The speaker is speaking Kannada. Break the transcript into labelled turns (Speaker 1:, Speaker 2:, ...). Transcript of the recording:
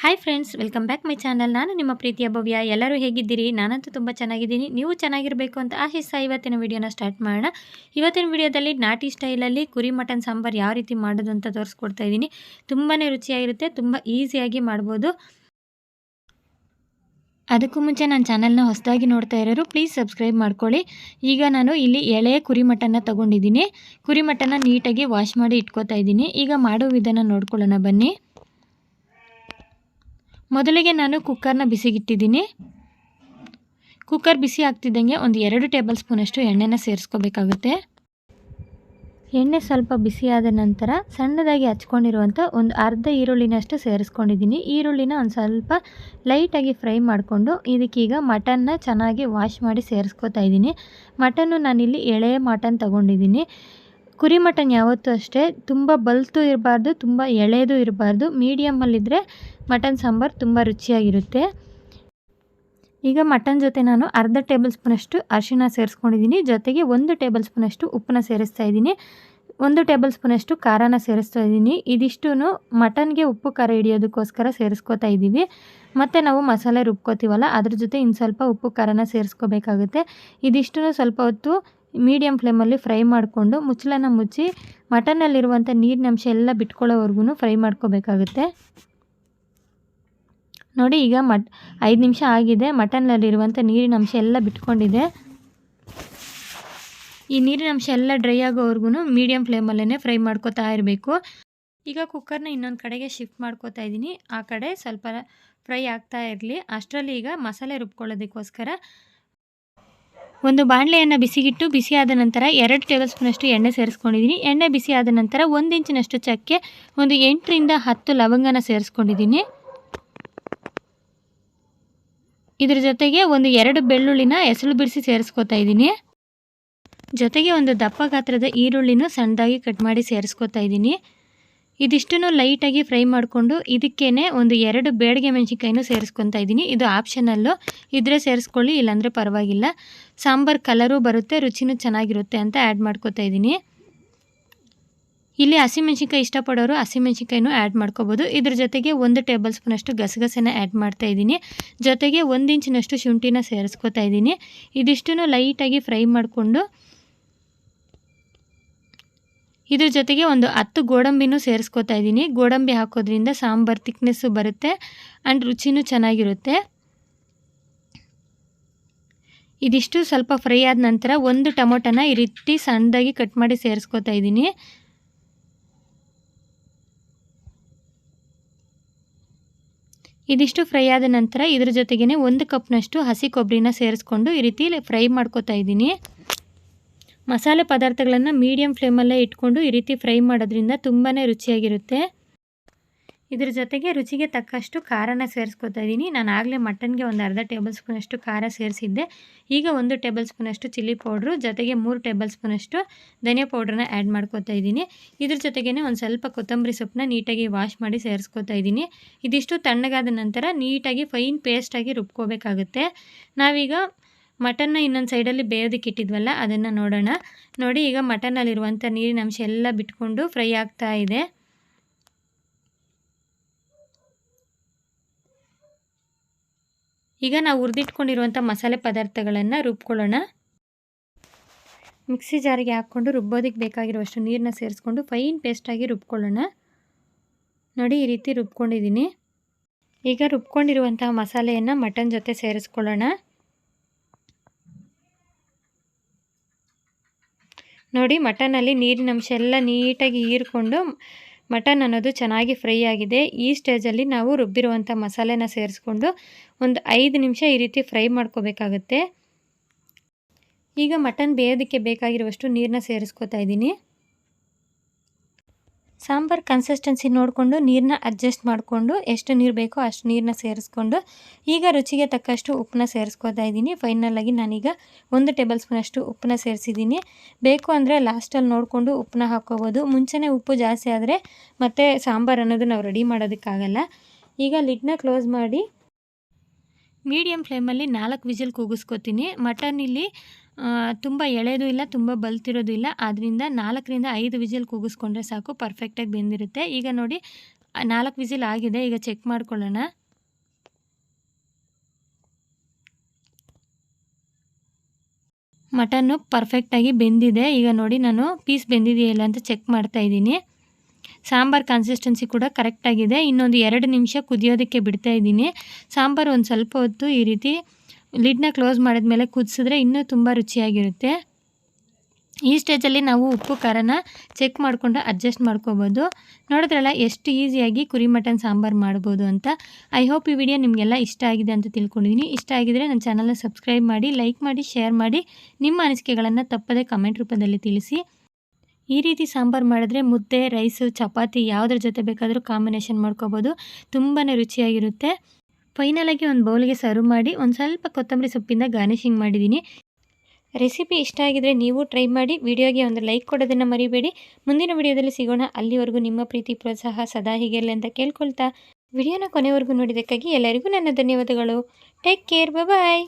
Speaker 1: Hi friends welcome back my channel ನಾನು ನಿಮ್ಮ ಪ್ರೀತಿಯ ಭವ್ಯ. ಎಲ್ಲರೂ ಹೇಗಿದ್ದೀರಿ? ನಾನಂತೂ ತುಂಬ ಚೆನ್ನಾಗಿದ್ದೀನಿ. ನೀವು ಚೆನ್ನಾಗಿರಬೇಕು ಅಂತ ಆಶಿಸ್ತಾ ಇವತ್ತಿನ ವಿಡಿಯೋನ ಸ್ಟಾರ್ಟ್ ಮಾಡೋಣ. ಇವತ್ತಿನ ವಿಡಿಯೋದಲ್ಲಿ ನಾಟಿ ಸ್ಟೈಲಲ್ಲಿ ಕುರಿ ಮಟನ್ ಸಾಂಬಾರು ಯಾವ ರೀತಿ ಮಾಡೋದು ಅಂತ ತೋರಿಸ್ಕೊಡ್ತಾ ಇದ್ದೀನಿ. ತುಂಬಾ ರುಚಿಯಾಗಿರುತ್ತೆ, ತುಂಬ ಈಸಿಯಾಗಿ ಮಾಡ್ಬೋದು. ಅದಕ್ಕೂ ಮುಂಚೆ ನನ್ನ ಚಾನಲ್ನ ಹೊಸದಾಗಿ ನೋಡ್ತಾ ಇರೋರು ಪ್ಲೀಸ್ ಸಬ್ಸ್ಕ್ರೈಬ್ ಮಾಡ್ಕೊಳ್ಳಿ. ಈಗ ನಾನು ಇಲ್ಲಿ ಎಳೆ ಕುರಿ ಮಟನ್ನ ತೊಗೊಂಡಿದ್ದೀನಿ. ಕುರಿ ಮಟನ್ನ ನೀಟಾಗಿ ವಾಶ್ ಮಾಡಿ ಇಟ್ಕೋತಾ ಇದ್ದೀನಿ. ಈಗ ಮಾಡೋ ವಿಧಾನ ನೋಡ್ಕೊಳ್ಳೋಣ ಬನ್ನಿ. ಮೊದಲಿಗೆ ನಾನು ಕುಕ್ಕರ್ನ ಬಿಸಿಗಿಟ್ಟಿದ್ದೀನಿ. ಕುಕ್ಕರ್ ಬಿಸಿ ಆಗ್ತಿದ್ದಂಗೆ ಒಂದು ಎರಡು ಟೇಬಲ್ ಸ್ಪೂನಷ್ಟು ಎಣ್ಣೆನ ಸೇರಿಸ್ಕೋಬೇಕಾಗುತ್ತೆ. ಎಣ್ಣೆ ಸ್ವಲ್ಪ ಬಿಸಿಯಾದ ನಂತರ ಸಣ್ಣದಾಗಿ ಹಚ್ಕೊಂಡಿರುವಂಥ ಒಂದು ಅರ್ಧ ಈರುಳ್ಳಿನಷ್ಟು ಸೇರಿಸ್ಕೊಂಡಿದ್ದೀನಿ. ಈರುಳ್ಳಿನ ಒಂದು ಸ್ವಲ್ಪ ಲೈಟಾಗಿ ಫ್ರೈ ಮಾಡಿಕೊಂಡು ಇದಕ್ಕೀಗ ಮಟನ್ನ ಚೆನ್ನಾಗಿ ವಾಶ್ ಮಾಡಿ ಸೇರಿಸ್ಕೊತಾ ಇದ್ದೀನಿ. ಮಟನ್ನು ನಾನಿಲ್ಲಿ ಎಳೆಯ ಮಟನ್ ತಗೊಂಡಿದ್ದೀನಿ. ಕುರಿ ಮಟನ್ ಯಾವತ್ತೂ ಅಷ್ಟೇ, ತುಂಬ ಬಲ್ತು ಇರಬಾರ್ದು, ತುಂಬ ಎಳೆದು ಇರಬಾರ್ದು ಮೀಡಿಯಮಲ್ಲಿದ್ದರೆ ಮಟನ್ ಸಾಂಬಾರು ತುಂಬ ರುಚಿಯಾಗಿರುತ್ತೆ. ಈಗ ಮಟನ್ ಜೊತೆ ನಾನು ಅರ್ಧ ಟೇಬಲ್ ಸ್ಪೂನಷ್ಟು ಅರಿಶಿನ ಸೇರಿಸ್ಕೊಂಡಿದ್ದೀನಿ. ಜೊತೆಗೆ ಒಂದು ಟೇಬಲ್ ಸ್ಪೂನಷ್ಟು ಉಪ್ಪನ್ನ ಸೇರಿಸ್ತಾ ಇದ್ದೀನಿ. ಒಂದು ಟೇಬಲ್ ಸ್ಪೂನಷ್ಟು ಖಾರನ ಸೇರಿಸ್ತಾ ಇದ್ದೀನಿ. ಇದಿಷ್ಟು ಮಟನ್ಗೆ ಉಪ್ಪು ಖಾರ ಹಿಡಿಯೋದಕ್ಕೋಸ್ಕರ ಸೇರಿಸ್ಕೊತಾ ಇದ್ದೀವಿ. ಮತ್ತು ನಾವು ಮಸಾಲೆ ರುಬ್ಕೋತೀವಲ್ಲ, ಅದ್ರ ಜೊತೆ ಇನ್ನು ಸ್ವಲ್ಪ ಉಪ್ಪು ಖಾರನ ಸೇರಿಸ್ಕೋಬೇಕಾಗುತ್ತೆ. ಇದಿಷ್ಟು ಸ್ವಲ್ಪ ಹೊತ್ತು ಮೀಡಿಯಮ್ ಫ್ಲೇಮಲ್ಲಿ ಫ್ರೈ ಮಾಡಿಕೊಂಡು ಮುಚ್ಚಳನ ಮುಚ್ಚಿ ಮಟನಲ್ಲಿರುವಂಥ ನೀರಿನಂಶ ಎಲ್ಲ ಬಿಟ್ಕೊಳ್ಳೋವರೆಗೂ ಫ್ರೈ ಮಾಡ್ಕೋಬೇಕಾಗುತ್ತೆ. ನೋಡಿ ಈಗ ಮಟ್ ಐದು ನಿಮಿಷ ಆಗಿದೆ. ಮಟನ್ನಲ್ಲಿರುವಂಥ ನೀರಿನ ಅಂಶ ಎಲ್ಲ ಬಿಟ್ಕೊಂಡಿದೆ. ಈ ನೀರಿನ ಅಂಶ ಎಲ್ಲ ಡ್ರೈ ಆಗೋವರೆಗೂ ಮೀಡಿಯಮ್ ಫ್ಲೇಮಲ್ಲೇ ಫ್ರೈ ಮಾಡ್ಕೋತಾ ಇರಬೇಕು. ಈಗ ಕುಕ್ಕರ್ನ ಇನ್ನೊಂದು ಕಡೆಗೆ ಶಿಫ್ಟ್ ಮಾಡ್ಕೋತಾ ಇದ್ದೀನಿ. ಆ ಕಡೆ ಸ್ವಲ್ಪ ಫ್ರೈ ಆಗ್ತಾ ಇರಲಿ. ಅಷ್ಟರಲ್ಲಿ ಈಗ ಮಸಾಲೆ ರುಬ್ಕೊಳ್ಳೋದಕ್ಕೋಸ್ಕರ ಒಂದು ಬಾಣಲೆಯನ್ನು ಬಿಸಿಗಿಟ್ಟು ಬಿಸಿಯಾದ ನಂತರ ಎರಡು ಟೇಬಲ್ ಸ್ಪೂನಷ್ಟು ಎಣ್ಣೆ ಸೇರಿಸ್ಕೊಂಡಿದ್ದೀನಿ. ಎಣ್ಣೆ ಬಿಸಿಯಾದ ನಂತರ ಒಂದು ಇಂಚಿನಷ್ಟು ಚಕ್ಕೆ ಒಂದು ಎಂಟರಿಂದ ಹತ್ತು ಲವಂಗನ ಸೇರಿಸ್ಕೊಂಡಿದ್ದೀನಿ. ಇದ್ರ ಜೊತೆಗೆ ಒಂದು ಎರಡು ಬೆಳ್ಳುಳ್ಳಿನ ಎಸಳು ಬಿಡಿಸಿ ಸೇರಿಸ್ಕೊತಾ ಇದ್ದೀನಿ. ಜೊತೆಗೆ ಒಂದು ದಪ್ಪ ಗಾತ್ರದ ಈರುಳ್ಳಿನೂ ಸಣ್ಣದಾಗಿ ಕಟ್ ಮಾಡಿ ಸೇರಿಸ್ಕೊತಾ ಇದ್ದೀನಿ. ಇದಿಷ್ಟನ್ನು ಲೈಟಾಗಿ ಫ್ರೈ ಮಾಡಿಕೊಂಡು ಇದಕ್ಕೇ ಒಂದು ಎರಡು ಬೇಡಿಗೆ ಮೆಣಸಿನ್ಕಾಯಿನೂ ಸೇರಿಸ್ಕೊತಾ ಇದ್ದೀನಿ. ಇದು ಆಪ್ಷನಲ್ಲು ಇದ್ರೆ ಸೇರಿಸ್ಕೊಳ್ಳಿ, ಇಲ್ಲಾಂದರೆ ಪರವಾಗಿಲ್ಲ. ಸಾಂಬಾರು ಕಲರು ಬರುತ್ತೆ, ರುಚಿನೂ ಚೆನ್ನಾಗಿರುತ್ತೆ ಅಂತ ಆ್ಯಡ್ ಮಾಡ್ಕೋತಾ ಇದ್ದೀನಿ. ಇಲ್ಲಿ ಹಸಿಮೆಣ್ಸಿನ್ಕಾಯಿ ಇಷ್ಟಪಡೋರು ಹಸಿಮೆಣ್ಸಿನ್ಕಾಯಿನೂ ಆ್ಯಡ್ ಮಾಡ್ಕೋಬೋದು. ಇದ್ರ ಜೊತೆಗೆ ಒಂದು ಟೇಬಲ್ ಸ್ಪೂನಷ್ಟು ಗಸಗಸೆನ ಆ್ಯಡ್ ಮಾಡ್ತಾ ಇದ್ದೀನಿ. ಜೊತೆಗೆ ಒಂದು ಇಂಚಿನಷ್ಟು ಶುಂಠಿನ ಸೇರಿಸ್ಕೊತಾ ಇದ್ದೀನಿ. ಇದಿಷ್ಟು ಲೈಟಾಗಿ ಫ್ರೈ ಮಾಡಿಕೊಂಡು ಇದ್ರ ಜೊತೆಗೆ ಒಂದು ಹತ್ತು ಗೋಡಂಬಿನೂ ಸೇರಿಸ್ಕೊತಾ ಇದ್ದೀನಿ. ಗೋಡಂಬಿ ಹಾಕೋದ್ರಿಂದ ಸಾಂಬಾರು ತಿಕ್ನೆಸ್ಸು ಬರುತ್ತೆ ಆ್ಯಂಡ್ ರುಚಿನೂ ಚೆನ್ನಾಗಿರುತ್ತೆ. ಇದಿಷ್ಟು ಸ್ವಲ್ಪ ಫ್ರೈ ಆದ ನಂತರ ಒಂದು ಟೊಮೊಟೊನ ಈ ರೀತಿ ಸಣ್ಣದಾಗಿ ಕಟ್ ಮಾಡಿ ಸೇರಿಸ್ಕೊತಾ ಇದ್ದೀನಿ. ಇದಿಷ್ಟು ಫ್ರೈ ಆದ ನಂತರ ಇದ್ರ ಜೊತೆಗೇ ಒಂದು ಕಪ್ನಷ್ಟು ಹಸಿ ಕೊಬ್ಬರಿನ ಸೇರಿಸ್ಕೊಂಡು ಈ ರೀತಿ ಫ್ರೈ ಮಾಡ್ಕೋತಾ ಇದ್ದೀನಿ. ಮಸಾಲೆ ಪದಾರ್ಥಗಳನ್ನು ಮೀಡಿಯಮ್ ಫ್ಲೇಮಲ್ಲೇ ಇಟ್ಕೊಂಡು ಈ ರೀತಿ ಫ್ರೈ ಮಾಡೋದ್ರಿಂದ ತುಂಬಾ ರುಚಿಯಾಗಿರುತ್ತೆ. ಇದ್ರ ಜೊತೆಗೆ ರುಚಿಗೆ ತಕ್ಕಷ್ಟು ಖಾರನ ಸೇರಿಸ್ಕೊತಾ ಇದ್ದೀನಿ ನಾನು ಆಗಲೇ ಮಟನ್ಗೆ ಒಂದು ಅರ್ಧ ಟೇಬಲ್ ಸ್ಪೂನಷ್ಟು ಖಾರ ಸೇರಿಸಿದ್ದೆ. ಈಗ ಒಂದು ಟೇಬಲ್ ಸ್ಪೂನಷ್ಟು ಚಿಲ್ಲಿ ಪೌಡ್ರು, ಜೊತೆಗೆ ಮೂರು ಟೇಬಲ್ ಸ್ಪೂನಷ್ಟು ಧನಿಯಾ ಪೌಡ್ರನ್ನ ಆ್ಯಡ್ ಮಾಡ್ಕೋತಾ ಇದ್ದೀನಿ ಇದ್ರ ಜೊತೆಗೇ ಒಂದು ಸ್ವಲ್ಪ ಕೊತ್ತಂಬರಿ ಸೊಪ್ಪನ್ನ ನೀಟಾಗಿ ವಾಶ್ ಮಾಡಿ ಸೇರಿಸ್ಕೊತಾ ಇದ್ದೀನಿ ಇದಿಷ್ಟು ತಣ್ಣಗಾದ ನಂತರ ನೀಟಾಗಿ ಫೈನ್ ಪೇಸ್ಟಾಗಿ ರುಬ್ಕೋಬೇಕಾಗುತ್ತೆ. ನಾವೀಗ ಮಟನ್ನ ಇನ್ನೊಂದು ಸೈಡಲ್ಲಿ ಬೇಯೋದಕ್ಕೆ ಇಟ್ಟಿದ್ವಲ್ಲ, ಅದನ್ನು ನೋಡೋಣ. ನೋಡಿ, ಈಗ ಮಟನಲ್ಲಿರುವಂಥ ನೀರಿನ ಅಂಶ ಎಲ್ಲ ಬಿಟ್ಕೊಂಡು ಫ್ರೈ ಆಗ್ತಾ ಇದೆ. ಈಗ ನಾವು ಹುರಿದಿಟ್ಕೊಂಡಿರುವಂಥ ಮಸಾಲೆ ಪದಾರ್ಥಗಳನ್ನು ರುಬ್ಕೊಳ್ಳೋಣ. ಮಿಕ್ಸಿ ಜಾರಿಗೆ ಹಾಕ್ಕೊಂಡು ರುಬ್ಬೋದಕ್ಕೆ ಬೇಕಾಗಿರುವಷ್ಟು ನೀರನ್ನ ಸೇರಿಸ್ಕೊಂಡು ಫೈನ್ ಪೇಸ್ಟಾಗಿ ರುಬ್ಕೊಳ್ಳೋಣ. ನೋಡಿ, ಈ ರೀತಿ ರುಬ್ಕೊಂಡಿದ್ದೀನಿ. ಈಗ ರುಬ್ಕೊಂಡಿರುವಂಥ ಮಸಾಲೆಯನ್ನು ಮಟನ್ ಜೊತೆ ಸೇರಿಸ್ಕೊಳ್ಳೋಣ. ನೋಡಿ, ಮಟನಲ್ಲಿ ನೀರಿನ ಅಂಶ ಎಲ್ಲ ನೀಟಾಗಿ ಹೀರ್ಕೊಂಡು ಮಟನ್ ಅನ್ನೋದು ಚೆನ್ನಾಗಿ ಫ್ರೈ ಆಗಿದೆ. ಈ ಸ್ಟೇಜಲ್ಲಿ ನಾವು ರುಬ್ಬಿರುವಂಥ ಮಸಾಲೆನ ಸೇರಿಸ್ಕೊಂಡು ಒಂದು ಐದು ನಿಮಿಷ ಈ ರೀತಿ ಫ್ರೈ ಮಾಡ್ಕೋಬೇಕಾಗತ್ತೆ. ಈಗ ಮಟನ್ ಬೇಯೋದಕ್ಕೆ ಬೇಕಾಗಿರುವಷ್ಟು ನೀರನ್ನ ಸೇರಿಸ್ಕೊತಾ ಇದ್ದೀನಿ. ಸಾಂಬಾರು ಕನ್ಸಿಸ್ಟೆನ್ಸಿ ನೋಡಿಕೊಂಡು ನೀರನ್ನ ಅಡ್ಜಸ್ಟ್ ಮಾಡಿಕೊಂಡು ಎಷ್ಟು ನೀರು ಬೇಕೋ ಅಷ್ಟು ನೀರನ್ನ ಸೇರಿಸ್ಕೊಂಡು ಈಗ ರುಚಿಗೆ ತಕ್ಕಷ್ಟು ಉಪ್ಪನ್ನ ಸೇರಿಸ್ಕೋತಾ ಇದ್ದೀನಿ. ಫೈನಲಾಗಿ ನಾನೀಗ ಒಂದು ಟೇಬಲ್ ಸ್ಪೂನಷ್ಟು ಉಪ್ಪನ್ನ ಸೇರಿಸಿದ್ದೀನಿ. ಬೇಕು ಅಂದರೆ ಲಾಸ್ಟಲ್ಲಿ ನೋಡಿಕೊಂಡು ಉಪ್ಪನ್ನ ಹಾಕ್ಕೋಬೋದು. ಮುಂಚೆನೇ ಉಪ್ಪು ಜಾಸ್ತಿ ಆದರೆ ಮತ್ತೆ ಸಾಂಬಾರು ಅನ್ನೋದು ನಾವು ರೆಡಿ ಮಾಡೋದಕ್ಕಾಗಲ್ಲ. ಈಗ ಲಿಡ್ನ ಕ್ಲೋಸ್ ಮಾಡಿ ಮೀಡಿಯಮ್ ಫ್ಲೇಮಲ್ಲಿ ನಾಲ್ಕು ವಿಜಿಲ್ ಕೂಗಿಸ್ಕೊತೀನಿ. ಮಟನ್ ಇಲ್ಲಿ ತುಂಬ ಎಳೆದು ಇಲ್ಲ, ತುಂಬ ಬಲ್ತಿರೋದು ಇಲ್ಲ. ಆದ್ದರಿಂದ ನಾಲ್ಕರಿಂದ ಐದು ವಿಜಿಲ್ ಕೂಗಿಸ್ಕೊಂಡ್ರೆ ಸಾಕು ಪರ್ಫೆಕ್ಟಾಗಿ ಬೆಂದಿರುತ್ತೆ. ಈಗ ನೋಡಿ ನಾಲ್ಕು ವಿಜಿಲ್ ಆಗಿದೆ, ಈಗ ಚೆಕ್ ಮಾಡ್ಕೊಳ್ಳೋಣ. ಮಟನ್ನು ಪರ್ಫೆಕ್ಟಾಗಿ ಬೆಂದಿದೆ. ಈಗ ನೋಡಿ, ನಾನು ಪೀಸ್ ಬೆಂದಿದೆಯಲ್ಲ ಅಂತ ಚೆಕ್ ಮಾಡ್ತಾ ಇದ್ದೀನಿ. ಸಾಂಬಾರ್ ಕನ್ಸಿಸ್ಟೆನ್ಸಿ ಕೂಡ ಕರೆಕ್ಟಾಗಿದೆ ಇನ್ನೊಂದು ಎರಡು ನಿಮಿಷ ಕುದಿಯೋದಕ್ಕೆ ಬಿಡ್ತಾ ಇದ್ದೀನಿ. ಸಾಂಬಾರು ಒಂದು ಸ್ವಲ್ಪ ಹೊತ್ತು ಈ ರೀತಿ ಲಿಡ್ನ ಕ್ಲೋಸ್ ಮಾಡಿದ ಮೇಲೆ ಕುದಿಸಿದ್ರೆ ಇನ್ನೂ ತುಂಬ ರುಚಿಯಾಗಿರುತ್ತೆ. ಈ ಸ್ಟೇಜಲ್ಲಿ ನಾವು ಉಪ್ಪು, ಖಾರನ ಚೆಕ್ ಮಾಡಿಕೊಂಡು ಅಡ್ಜಸ್ಟ್ ಮಾಡ್ಕೋಬೋದು. ನೋಡಿದ್ರಲ್ಲ, ಎಷ್ಟು ಈಸಿಯಾಗಿ ಕುರಿ ಮಟನ್ ಸಾಂಬಾರು ಮಾಡ್ಬೋದು ಅಂತ. ಐ ಹೋಪ್ ಈ ವಿಡಿಯೋ ನಿಮಗೆಲ್ಲ ಇಷ್ಟ ಆಗಿದೆ ಅಂತ ತಿಳ್ಕೊಂಡಿದ್ದೀನಿ. ಇಷ್ಟ ಆಗಿದರೆ ನನ್ನ ಚಾನಲ್ನ ಸಬ್ಸ್ಕ್ರೈಬ್ ಮಾಡಿ, ಲೈಕ್ ಮಾಡಿ, ಶೇರ್ ಮಾಡಿ, ನಿಮ್ಮ ಅನಿಸಿಕೆಗಳನ್ನು ತಪ್ಪದೇ ಕಮೆಂಟ್ ರೂಪದಲ್ಲಿ ತಿಳಿಸಿ. ಈ ರೀತಿ ಸಾಂಬಾರು ಮಾಡಿದ್ರೆ ಮುದ್ದೆ, ರೈಸು, ಚಪಾತಿ, ಯಾವುದ್ರ ಜೊತೆ ಬೇಕಾದರೂ ಕಾಂಬಿನೇಷನ್ ಮಾಡ್ಕೋಬೋದು. ತುಂಬಾ ರುಚಿಯಾಗಿರುತ್ತೆ. ಫೈನಲಾಗಿ ಒಂದು ಬೌಲ್ಗೆ ಸರ್ವ್ ಮಾಡಿ, ಒಂದು ಸ್ವಲ್ಪ ಕೊತ್ತಂಬರಿ ಸೊಪ್ಪಿಂದ ಗಾರ್ನಿಷಿಂಗ್ ಮಾಡಿದ್ದೀನಿ ರೆಸಿಪಿ ಇಷ್ಟ ಆಗಿದರೆ ನೀವು ಟ್ರೈ ಮಾಡಿ, ವಿಡಿಯೋಗೆ ಒಂದು ಲೈಕ್ ಕೊಡೋದನ್ನು ಮರಿಬೇಡಿ. ಮುಂದಿನ ವಿಡಿಯೋದಲ್ಲಿ ಸಿಗೋಣ. ಅಲ್ಲಿವರೆಗೂ ನಿಮ್ಮ ಪ್ರೀತಿ, ಪ್ರೋತ್ಸಾಹ ಸದಾ ಹೀಗಿರಲಿ ಅಂತ ಕೇಳ್ಕೊಳ್ತಾ. ವಿಡಿಯೋನ ಕೊನೆವರೆಗೂ ನೋಡಿದ್ದಕ್ಕಾಗಿ ಎಲ್ಲರಿಗೂ ನನ್ನ ಧನ್ಯವಾದಗಳು. Take care bye